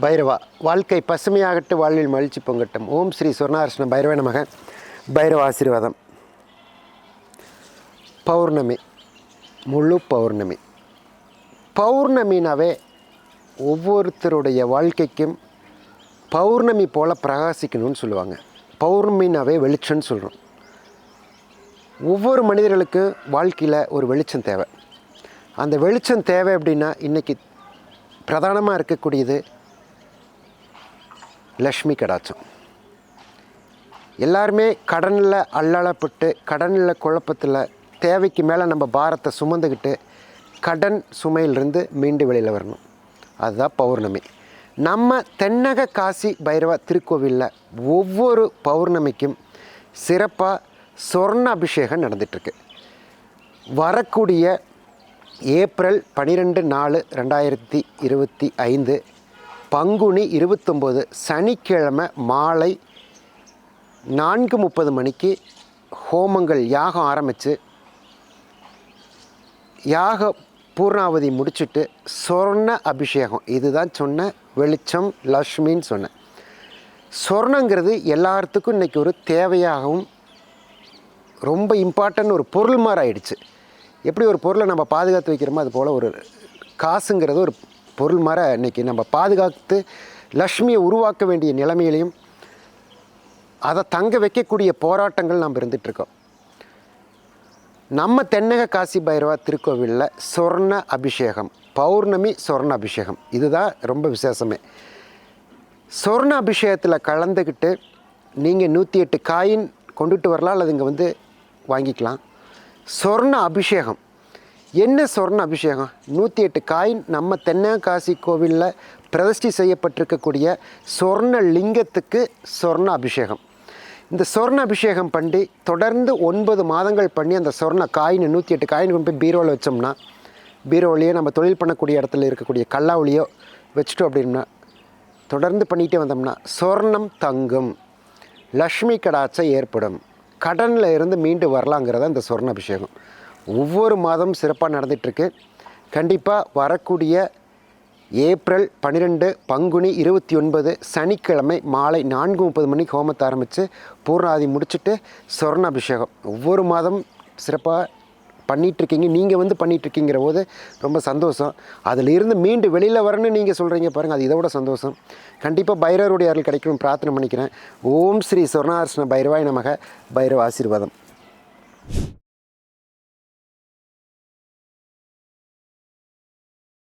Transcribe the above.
பைரவா. வாழ்க்கை பசுமையாகட்டு வாழ்வில் மகிழ்ச்சி பொங்கட்டும். ஓம் ஸ்ரீ சொர்ணாகிருஷ்ண பைரவ நமக. பைரவ ஆசீர்வாதம். பௌர்ணமி. முழு பௌர்ணமி. பௌர்ணமினாவே ஒவ்வொருத்தருடைய வாழ்க்கைக்கும் பௌர்ணமி போல் பிரகாசிக்கணும்னு சொல்லுவாங்க. பௌர்ணமினாவே வெளிச்சம்னு சொல்கிறோம் ஒவ்வொரு மனிதர்களுக்கும் வாழ்க்கையில் ஒரு வெளிச்சம் தேவை. அந்த வெளிச்சம் தேவை அப்படின்னா இன்றைக்கி பிரதானமாக இருக்கக்கூடியது லக்ஷ்மி கடாச்சம் எல்லாருமே கடனில் அல்லளப்பட்டு கடனில் குழப்பத்தில் தேவைக்கு மேலே நம்ம பாரத்தை சுமந்துக்கிட்டு கடன் சுமையிலிருந்து மீண்டு வெளியில் வரணும். அதுதான் பௌர்ணமி. நம்ம தென்னக காசி பைரவ திருக்கோவிலில் ஒவ்வொரு பௌர்ணமிக்கும் சிறப்பாக சொர்ண அபிஷேகம் நடந்துகிட்ருக்கு. வரக்கூடிய ஏப்ரல் பனிரெண்டு நாலு ரெண்டாயிரத்தி இருபத்தி ஐந்து பங்குனி இருபத்தொம்போது சனிக்கிழமை மாலை நான்கு முப்பது மணிக்கு ஹோமங்கள் யாகம் ஆரம்பித்து யாக பூர்ணாவதி முடிச்சுட்டு சொர்ண அபிஷேகம். இதுதான் சொன்ன வெளிச்சம் லக்ஷ்மின்னு சொன்னேன் சொர்ணங்கிறது எல்லாத்துக்கும் இன்றைக்கி ஒரு தேவையாகவும் ரொம்ப இம்பார்ட்டன்ட் ஒரு பொருள் மாதிரி ஆயிடுச்சு எப்படி ஒரு பொருளை நம்ம பாதுகாத்து வைக்கிறோமோ அது போல் ஒரு காசுங்கிறது ஒரு பொருள் மாதிரி இன்றைக்கி நம்ம பாதுகாத்து லக்ஷ்மியை உருவாக்க வேண்டிய நிலைமையிலையும் அதை தங்க வைக்கக்கூடிய போராட்டங்கள் நம்ம இருந்துகிட்ருக்கோம் நம்ம தென்னக காசி பைரவா திருக்கோவிலில் சொர்ண அபிஷேகம் பௌர்ணமி சொர்ண அபிஷேகம். இதுதான் ரொம்ப விசேஷமே. சொர்ண அபிஷேகத்தில் கலந்துக்கிட்டு நீங்கள் நூற்றி எட்டு காயின் கொண்டுட்டு வரலாம் அல்லது இங்கே வந்து வாங்கிக்கலாம். சொர்ண அபிஷேகம். என்ன சொர்ண அபிஷேகம்? நூற்றி எட்டு காயின் நம்ம தென்னகாசி கோவிலில் பிரதிஷ்டி செய்யப்பட்டிருக்கக்கூடிய சொர்ண லிங்கத்துக்கு சொர்ண அபிஷேகம். இந்த சொர்ண அபிஷேகம் பண்ணி தொடர்ந்து ஒன்பது மாதங்கள் பண்ணி அந்த சொர்ண காயின் நூற்றி எட்டு காயின் கொண்டு போய் பீரோவில் வச்சோம்னா பீரோலையோ நம்ம தொழில் பண்ணக்கூடிய இடத்துல இருக்கக்கூடிய கல்லாவுலியோ வச்சுட்டோம் அப்படின்னா தொடர்ந்து பண்ணிகிட்டே வந்தோம்னா சொர்ணம் தங்கும். லக்ஷ்மி கடாச்சை ஏற்படும். கடனில் இருந்து மீண்டு வரலாங்கிறத அந்த சொர்ண அபிஷேகம். ஒவ்வொரு மாதமும் சிறப்பாக நடந்துகிட்ருக்கு. கண்டிப்பாக வரக்கூடிய ஏப்ரல் பன்னிரெண்டு பங்குனி இருபத்தி ஒன்பது சனிக்கிழமை மாலை நான்கு முப்பது மணிக்கு ஹோமத்தை ஆரம்பித்து பூர்ணாதி முடிச்சுட்டு சொர்ண அபிஷேகம் ஒவ்வொரு மாதம் சிறப்பாக பண்ணிகிட்ருக்கீங்க. நீங்கள் வந்து பண்ணிகிட்ருக்கீங்கிற போது ரொம்ப சந்தோஷம். அதில் இருந்து மீண்டு வெளியில் வரணும்னு நீங்கள் சொல்கிறீங்க பாருங்கள் அது இதை விட சந்தோஷம். கண்டிப்பாக பைரவருடைய அருள் கிடைக்கும் பிரார்த்தனை பண்ணிக்கிறேன். ஓம் ஸ்ரீ சொர்ணார்ஷ்ண பைரவாய் நமக. பைரவ ஆசீர்வாதம்.